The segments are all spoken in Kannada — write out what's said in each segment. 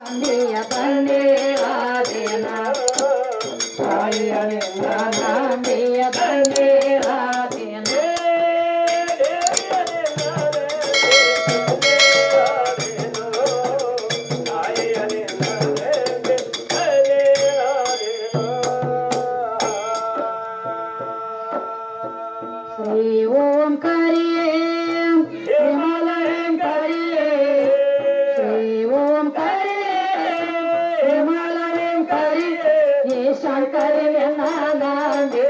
పండే పండే ఆదేనా? ಈ ಶಂಕರನೇ ನಾನಂದೆ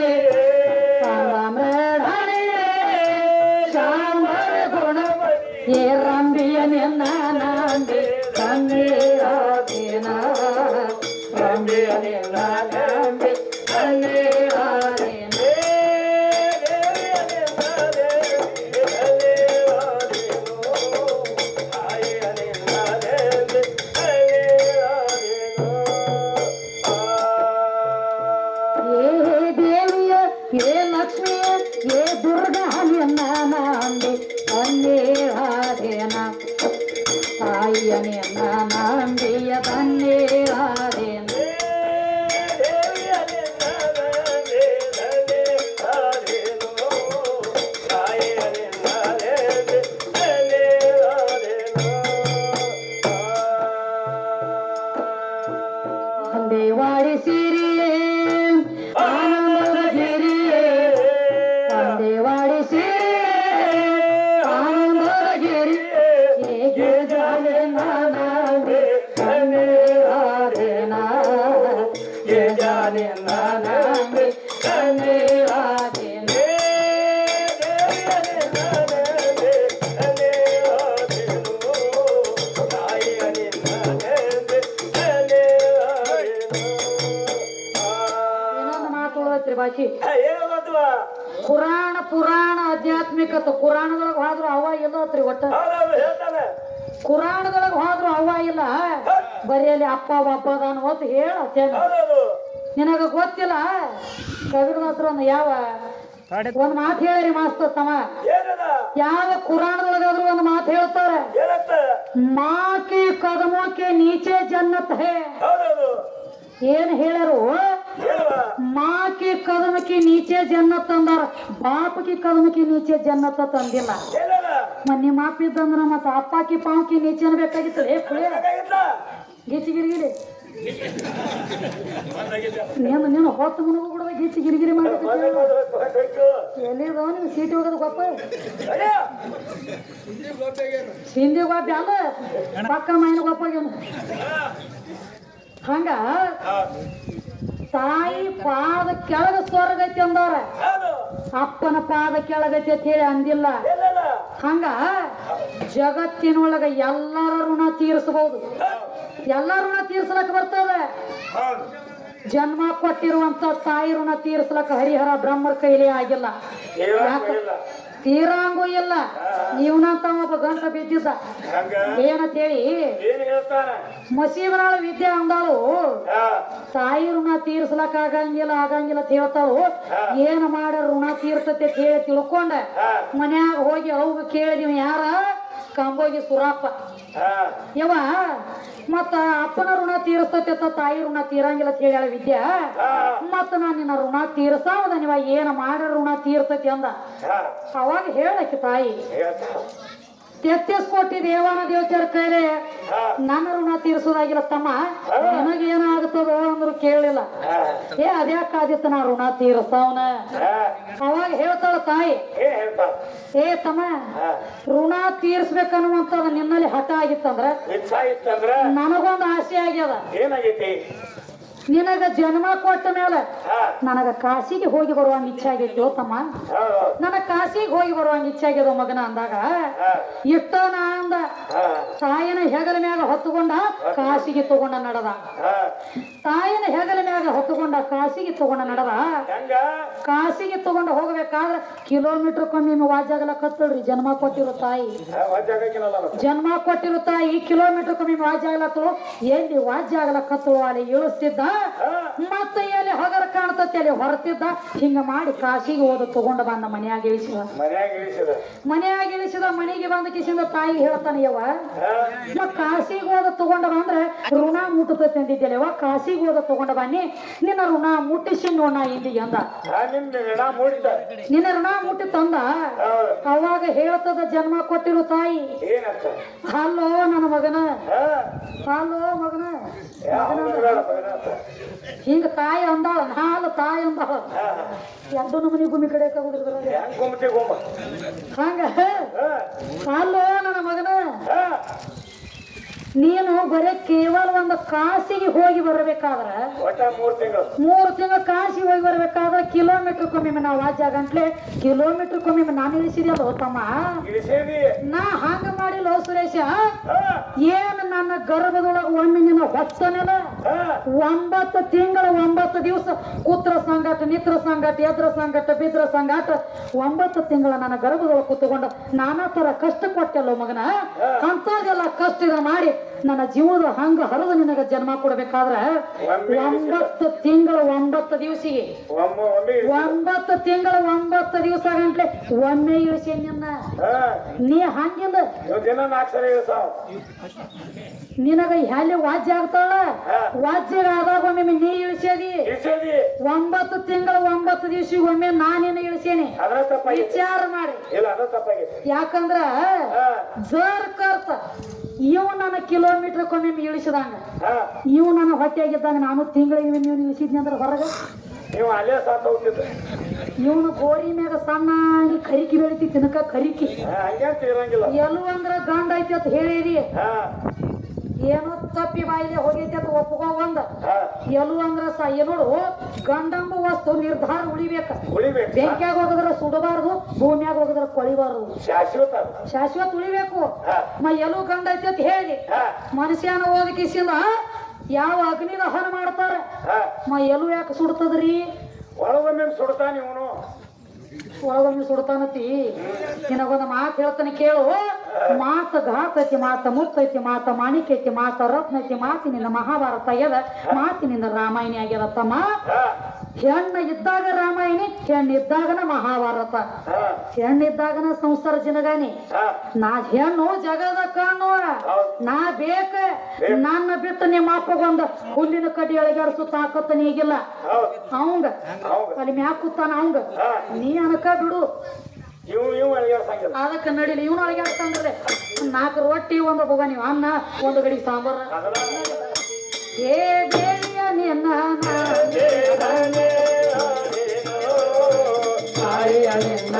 রে ಬಾಕಿ. ಪುರಾಣ ಪುರಾಣ ಆಧ್ಯಾತ್ಮಿಕತೆ ಪುರಾಣದೊಳಗೆ ಹೋದ್ರು ಅವ ಇಲ್ಲತ್ರಿ ಒಟ್ಟ. ಪುರಾಣದೊಳಗೆ ಹೋದ್ರು ಅವ್ವ ಇಲ್ಲ? ಬರೀ ಅಲ್ಲಿ ಅಪ್ಪ ಒಬ್ಬ ಹೇಳ ಅಂತ ಹೇಳತ್ತೇನ ನಿನಗ ಗೊತ್ತಿಲ್ಲ? ಕವಿರದಾತ್ರ ಒಂದು ಯಾವ ಒಂದ್ ಮಾತು ಹೇಳಿರಿ ಮಾಸ್ತ ತಮ್ಮ. ಯಾವ ಕುರಾಣದೊಳಗಾದ್ರು ಒಂದು ಮಾತು ಹೇಳ್ತಾರೆ. ಮಾಕಿ ಕದಮೋಕೆ ನೀಚೆ ಜನ್ನತ್ ಹೇ. ಏನ್ ಹೇಳರು ಮಾಕಿ ಕದಮಕಿ ನೀಚೆ ಜನ್ನತ್ ಅಂದಾರ. ಬಾಪಕಿ ಕದಮಕಿ ನೀಚೆ ಜನ್ನತ್ ತಂದಿಲ್ಲ ಮನ್ನಿ ಮಾಪ್ ಇದ್ದಂದ್ರ ಮತ್ತ ಅಪ್ಪಾಕಿ ಪಾವಕಿ ನೀಚೆ ಬೇಕಾಗಿತ್ತು ಏ ಕುಳಿಯ ಗೀಚಿ ಗಿರಿಗಿರಿ ನೀನು ನೀನು ಹೊತ್ತು ಮುನಗು ಕೂಡ ಗೀಚಿ ಗಿರಿಗಿರಿ ಮಾಡಿ ಎಲ್ಲಿದಾವ ನೀವು ಸೀಟಿ ಹೋಗೋದು ಗೊಪ್ಪ? ಹಿಂದಿ ಗೊಬ್ಬ ಅಲ್ಲ ಪಕ್ಕ ಮೈನ ಗೊಪ್ಪಾಗ್ಯಾನ ಹಂಗ? ತಾಯಿ ಪಾದ ಕೆಳಗ ಸ್ವರ್ಗತಿ ಅಂದವ್ರ. ಅಪ್ಪನ ಪಾದ ಕೆಳಗೈತಿ ಅಂತ ಹೇಳಿ ಅಂದಿಲ್ಲ. ಹಂಗ ಜಗತ್ತಿನೊಳಗ ಎಲ್ಲರ ಋಣ ತೀರಿಸಬಹುದು. ಎಲ್ಲ ಋಣ ತೀರ್ಸ್ಲಕ್ ಬರ್ತದೆ. ಜನ್ಮ ಕೊಟ್ಟಿರುವಂತ ತಾಯಿ ಋಣ ತೀರ್ಸ್ಲಕ್ ಹರಿಹರ ಬ್ರಹ್ಮರ ಕೈಲಿ ಆಗಿಲ್ಲ. ತೀರಂಗೂ ಇಲ್ಲ. ನೀವ್ನಂತ ಒಬ್ಬ ಗಂಟ ಬಿದ್ದಿದ್ದ. ಏನಂತ ಹೇಳಿ ಮಸೀಬನಾಳ ವಿದ್ಯೆ ಅಂದಾಳು. ತಾಯಿ ಋಣ ತೀರ್ಸ್ಲಕ್ ಆಗಂಗಿಲ್ಲ ಆಗಂಗಿಲ್ಲ ಅಂತ ಹೇಳ್ತಾಳು. ಏನ್ ಮಾಡ ಋಣ ತೀರ್ತತೆ ಅಂತ ಹೇಳಿ ತಿಳ್ಕೊಂಡ. ಮನ್ಯಾಗ ಹೋಗಿ ಅವ್ಗ ಕೇಳಿದೀವಿ ಯಾರ? ಕಂಬೋಗಿ ಸುರಾಪ. ಯವ ಮತ್ತ ಅಪ್ಪನ ಋಣ ತೀರಿಸ್ತತೆ ಅಂತ ತಾಯಿ ಋಣ ತೀರಂಗಿಲ್ಲ ಅಂತ ವಿದ್ಯ. ವಿದ್ಯಾ ಮತ್ತ ನಾನು ನಿನ್ನ ಋಣ ತೀರ್ಸಾವದ ನೀವ ಏನ ಮಾಡ ಋಣ ತೀರ್ತತಿ ಅಂದ. ಅವಾಗ ಹೇಳಕ್ಕೆ ತಾಯಿ ತೆತ್ತಿಸ್ ಕೋಟಿ ದೇವಾನ ದೇವತೆಯರ ಕೈಲೆ ನನ್ನ ಋಣ ತೀರಿಸೋದಾಗಿಲ್ಲ ತಮ್ಮ. ನನಗ ನನಗೇನಾಗುತ್ತದೋ ಅಂದ್ರು ಕೇಳಲಿಲ್ಲ. ಏ ಅದ್ಯಾಕಾದಿತ್ತು ನಾ ಋಣ ತೀರಿಸ್ತಾವನ ಅವಾಗ ಹೇಳ್ತಾಳ ತಾಯಿ. ಏ ತಮ್ಮ ಋಣ ತೀರ್ಸ್ಬೇಕನ್ನುವಂಥದ್ದು ನಿನ್ನಲ್ಲಿ ಹಠ ಆಗಿತ್ತಂದ್ರ ನನಗೊಂದು ಆಸೆ ಆಗ್ಯದ. ಏನಾಗೈತಿ? ನಿನಗ ಜನ್ಮ ಕೊಟ್ಟ ಮೇಲೆ ನನಗ ಕಾಶಿಗೆ ಹೋಗಿ ಬರುವಂಗ ಇಚ್ಛೆ ಆಗೈತಿ ತಮ್ಮ? ನನಗ ಕಾಶಿಗೆ ಹೋಗಿ ಬರುವಂಗ ಇಚ್ಛೆ ಆಗ್ಯದ ಮಗನ ಅಂದಾಗ? ಇಷ್ಟ ನಾ ಅಂದ. ತಾಯಿನ ಹೆಗಲ ಮ್ಯಾಗ ಹೊತ್ತುಕೊಂಡ ಕಾಶಿಗೆ ತಗೊಂಡ ನಡದ. ತಾಯಿನ ಹೆಗಲ ಮ್ಯಾಗ ಹೊತ್ತುಕೊಂಡ ಕಾಶಿಗೆ ತಗೊಂಡ ನಡದ. ಕಾಶಿಗೆ ತಗೊಂಡ ಹೋಗ್ಬೇಕಾದ್ರ ಕಿಲೋಮೀಟರ್ ಕಮ್ಮಿ ವಾಜಾಗಲ ಕತ್ತಳ್ರಿ. ಜನ್ಮ ಕೊಟ್ಟಿರೋ ತಾಯಿ. ಜನ್ಮ ಕೊಟ್ಟಿರೋ ತಾಯಿ ಕಿಲೋಮೀಟರ್ ಕಮ್ಮಿ ವಾಜ್ಯಾಗಲತ್ತಳು ಎಲ್ಲಿ ವಾಜ್ಯಾಗಲಕತ್ತಳು ಅಲ್ಲಿ ಇಳಿಸ್ತಿದ್ದ? ಮತ್ತೆ ಎಲ್ಲಿ ಹಗರ ಕಾಣ್ತತಿ ಅಲ್ಲಿ ಹೊರತಿದ್ದ. ಹಿಂಗ ಮಾಡಿ ಕಾಶಿಗೆ ಹೋದ ತಗೊಂಡ ಬಂದ ಮನ್ಯಾಗ ಇಳಿಸಿದ. ಮನ್ಯಾಗ ಇಳಿಸಿದ. ಮನ್ಯಾಗ ಇಳಿಸಿದ ಮನೆಗೆ ಬಂದ ಕಿಸಿಂದ ತಾಯಿ ಹೇಳ್ತಾನೆ ಯವ ಕಾಶಿಗೆ ಹೋದ ತಗೊಂಡ ಬಂದ್ರೆ ಋಣ ಮುಟ್ಟತೈತಿ ಯವ ಕಾಶಿಗೆ ಹೋದ ತಗೊಂಡ ಬನ್ನಿ. ನಿನ್ನ ಋಣ ಮುಟ್ಟಿಸಿ ನೋಡ ಇಲ್ಲಿ ಅಂದ ನಿನ್ನ ಋಣ ಮುಟ್ಟಿ ತಂದ. ಅವಾಗ ಹೇಳ್ತದ ಜನ್ಮ ಕೊಟ್ಟಿರು ತಾಯಿ. ಹಲೋ ನನ್ನ ಮಗನ. ಹಲೋ ಮಗನ. ಹಿಂಗ ತಾಯಿ ಅಂದಾಳ ನಾಲ್ ತಾಯಿ ಅಂದಾಳ ಎರಡು ನಮನಿ ಗುಮ್ಮಿ ಕಡೆ ಹೆಂಗ್ ಅಲ್ಲೋ ನನ್ನ ಮಗನ. ನೀನು ಬರೇ ಕೇವಲ ಕಾಸಿಗೆ ಹೋಗಿ ಬರಬೇಕಾದ್ರೆ ಮೂರು ತಿಂಗಳು. ಕಾಸಿಗೆ ಹೋಗಿ ಬರಬೇಕಾದ್ರೆ ಕಿಲೋಮೀಟರ್ ಕೊಮ್ಮೆ ನಾವು ವಾಜ್ಯ ಗಂಟ್ಲೆ ಕಿಲೋಮೀಟರ್ ಕೊಮ್ಮೆ ನಾನು ಇಳಿಸಿದ್ಯಲ್ಲ ತಮ್ಮ ಇಳಿಸೇದಿ. ನಾ ಹಂಗ ಮಾಡಿಲ್ಲ ಸುರೇಶ. ಏನು ನನ್ನ ಗರ್ಭದೊಳಗ ಒಮ್ಮೆ ನಿನ್ನ ಹೊತ್ತನೆಲ್ಲ ಒಂಬತ್ತು ತಿಂಗಳ ಒಂಬತ್ತು ದಿವಸ ಕೂತ್ರ ಸಂಗಟ ನಿತ್ರ ಸಂಗಟ ಎದ್ರ ಸಂಗಟ ಬಿದ್ರ ಸಂಗಟ ಒಂಬತ್ತು ತಿಂಗಳ ನನ್ನ ಗರ್ಭದೊಳಗೆ ಕೂತ್ಕೊಂಡು ನಾನಾ ತರ ಕಷ್ಟ ಕೊಟ್ಟೆಲ್ಲೋ ಮಗನ? ಅಂತದೆಲ್ಲ ಕಷ್ಟ ಮಾಡಿ ನನ್ನ ಜೀವದ ಹಂಗ ಹರಿದು ನಿನಗ ಜನ್ಮ ಕೊಡ್ಬೇಕಾದ್ರೆ ಒಂಬತ್ತು ತಿಂಗಳ ಒಂಬತ್ತು ದಿವಸಿಗೆ. ಒಂಬತ್ತು ತಿಂಗಳ ಒಂಬತ್ತು ದಿವಸ ಗಂಟ್ಲೆ ಒಮ್ಮೆ ಇಳಿಸಿ ನಿನ್ನ. ನೀ ಹಂಗಿಂದ ನಿನಗ ಎಲ್ಲಿ ವಾಜ್ಯ ಆಗ್ತಾಳ. ವಾಜ್ಯ ಆದಾಗ ಒಮ್ಮೆ ನೀ ಇಳಿಸಿ ಇಳಿಸೇದಿ. ಒಂಬತ್ತು ತಿಂಗಳ ಒಂಬತ್ತು ದಿವಸ ಒಮ್ಮೆ ನಾನೇನ ಇಳಿಸೇನಿ. ವಿಚಾರ ಮಾಡಿ. ಯಾಕಂದ್ರ ಜರ್ ಕರ್ತ. ಇವ್ ನನ್ನ ಕಿಲೋಮೀಟರ್ ಕೊಮ್ಮೆ ಇಳಿಸಿದಂಗ ಇವ್ ನನ್ನ ಹೊಟ್ಟೆಯಾಗಿದ್ದಾಗ ನಾನು ತಿಂಗಳಿಗೆ ನೀವು ಇಳಿಸಿದ್ನಿ ಅಂದ್ರೆ ಹೊರಗೆ. ನೀವು ಅಲ್ಲೇ ಸಾತ್ ಹೋಗ್ತಿದ್ದ ಇವನು ಗೋರಿ ಮ್ಯಾಗ ಸಣ್ಣಾಗಿ ಕರಿಕಿ ಬೆಳಿತಿ ತಿನ್ನಕ ಕರಿಕಿ. ಎಲ್ಲೂ ಅಂದ್ರ ಗಂಡ ಐತಿ ಅಂತ ಹೇಳಿರಿ ಏನೋ ತಪ್ಪಿ ಬಾಯಿಲೆ ಹೋಗೈತಿ ಅಂತ ಒಪ್ಕೋ ಒಂದ ಎಲ್ಲೂ ಅಂದ್ರ ಸ ನೋಡು ಗಂಡಂಬ ವಸ್ತು ನಿರ್ಧಾರ ಉಳಿಬೇಕ. ಉಳಿಬೇಕು. ಬೆಂಕಿಯಾಗ ಹೋಗದ್ರ ಸುಡಬಾರದು ಭೂಮಿಯಾಗ ಹೋಗದ್ರ ಕೊಳಿಬಾರದು. ಶಾಶ್ವತ. ಶಾಶ್ವತ ಉಳಿಬೇಕು. ಮ ಎಲ್ಲೂ ಗಂಡ ಐತಿ ಅಂತ ಹೇಳಿ. ಮನುಷ್ಯನ ಓದಕಿಸಿಂದ ಯಾವ ಅಗ್ನಿ ದಹನ ಮಾಡ್ತಾರ? ಮ ಎಲ್ಲೂ ಯಾಕೆ ಸುಡ್ತದ್ರಿ? ಒಳಗೊಮ್ಮೆ ಸುಡ್ತಾನೆ ಇವನು. ಒಳಗೊಮ್ಮೆ ಸುಡ್ತಾನತಿ. ನಿನಗೊಂದು ಮಾತು ಹೇಳ್ತಾನೆ ಕೇಳು. ಮಾತ ಘಾತಕ್ಕೆ ಮಾತ ಮುತ್ತೈತಿ ಮಾತ ಮಾಣಿಕ್ಯ ಐತಿ ಮಾತ ರತ್ನ ಐತಿ ಮಾತಿನಿಂದ ಮಹಾಭಾರತ ಆಗ್ಯದ ಮಾತಿನಿಂದ ರಾಮಾಯಣಿ ಆಗ್ಯದ ತಮ್ಮ. ಹೆಣ್ಣ ಇದ್ದಾಗ ರಾಮಾಯಣಿ, ಹೆಣ್ಣಿದ್ದಾಗನ ಮಹಾಭಾರತ. ಹೆಣ್ಣ ಹೆಣ್ಣಿದ್ದಾಗನ ಸಂಸಾರ ಜಿನಗಾನಿ ನಾ ಹೆಣ್ಣು ಜಗದ ಕಣ್ಣು. ನಾ ಬೇಕ, ನನ್ನ ಬಿಟ್ಟು ನಿಮ್ಮ ಅಪ್ಪಗೊಂದ ಹುಲ್ಲಿನ ಕಡ್ಡಿ ಅಳಗಾಡಿಸು ತಾಕತ್ತ ನೀಗಿಲ್ಲ. ಅವಂಗ ಅಲ್ಲಿ ಮ್ಯಾಕುತ್ತಾನ ಅವಂಗ. ನೀ ಅನಕ ಬಿಡು. ಇವ್ ಇವ್ ಅಳಿಗಾಡ್ಸಂಗಿಲ್ಲ ಅದಕ್ಕೆ ನಡಿಲಿ ಇವನು ಅಳಗಾಡ್ತಂದ್ರೆ ನಾಲ್ಕು ರೊಟ್ಟಿ ಒಂದು ಬಗ ನೀವು ಅನ್ನ ಒಂದು ಗಡಿ ಸಾಂಬಾರ ಅದನ್ನ ಏ ಬೇಡಿಯ ನಿನ್ನ ತಾಯಿಯ ನಿನ್ನ